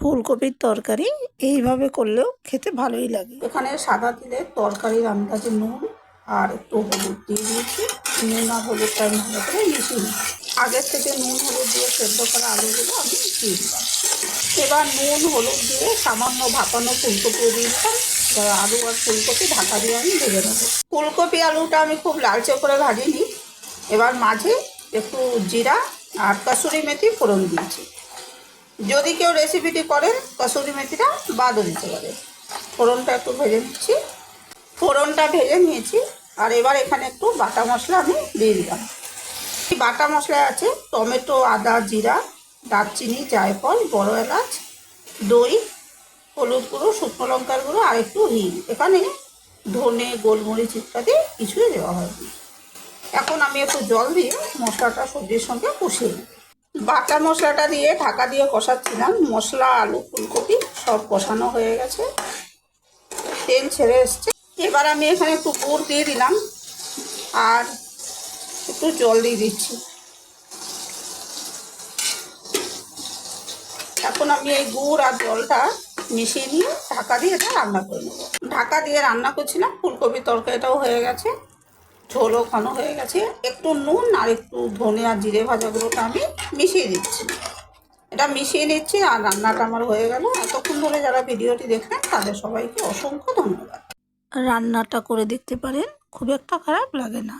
ফুলকপির তরকারি এইভাবে করলেও খেতে ভালোই লাগে। এখানে সাদা তিলের তরকারির আন্দাজে নুন আর একটু হলুদ দিয়ে দিয়েছি। নুন আর হলুদটা আমি ভালো করে মিশিয়ে আগের থেকে নুন হলুদ দিয়ে সেদ্ধ করা আলুগুলো আমি দিয়ে দিলাম। এবার নুন হলুদ দিয়ে সামান্য ভাপানো ফুলকপি দিয়ে দিলাম। এবার আলু আর ফুলকপি ঢাকা দিয়ে আমি ভেজে নেব। ফুলকপি আলুটা আমি খুব লালচে করে ভাজিনি। এবার মাঝে একটু জিরা আর কাসুরি মেথি ফোড়ন দিয়েছি। যদি কেউ রেসিপিটি করেন, কসুরি মেথিটা বাদও দিতে পারে। ফোড়নটা একটু ভেজে নিচ্ছি। ফোড়নটা ভেজে নিয়েছি। আর এবার এখানে একটু বাটা মশলা আমি দিয়ে দিলাম। বাটা মশলায় আছে টমেটো, আদা, জিরা, দারচিনি, জায়ফল, বড় এলাচ, দই, হলুদ গুঁড়ো, শুকনো লঙ্কার গুঁড়ো আর একটু হিং। এখানে ধনে, গোলমরিচ ইত্যাদি কিছুই দেওয়া হয়নি। এখন আমি একটু জল দিয়ে মশলাটা সবজির সঙ্গে কষিয়ে নিই। বাটা মশলাটা দিয়ে ঢাকা দিয়ে কষাচ্ছিলাম। মশলা, আলু, ফুলকপি সব কষানো হয়ে গেছে। তেল ছেড়ে এসছে। এবার আমি এখানে একটু গুড় দিয়ে দিলাম আর একটু জল দিয়ে দিচ্ছি। এখন আমি এই গুড় আর জলটা মিশিয়ে নিয়ে ঢাকা দিয়ে এটা রান্না করে নেব। ঢাকা দিয়ে রান্না করছিলাম ফুলকপির তরকারিটাও হয়ে গেছে। ঝোলও ওখানো হয়ে গেছে। একটু নুন আর একটু ধনে আর জিরে ভাজাগুলোটা আমি মিশিয়ে দিচ্ছি। এটা মিশিয়ে নিচ্ছি আর রান্নাটা আমার হয়ে গেল। এতক্ষণ ধরে যারা ভিডিওটি দেখলেন, তাদের সবাইকে অসংখ্য ধন্যবাদ। রান্নাটা করে দেখতে পারেন, খুব একটা খারাপ লাগে না।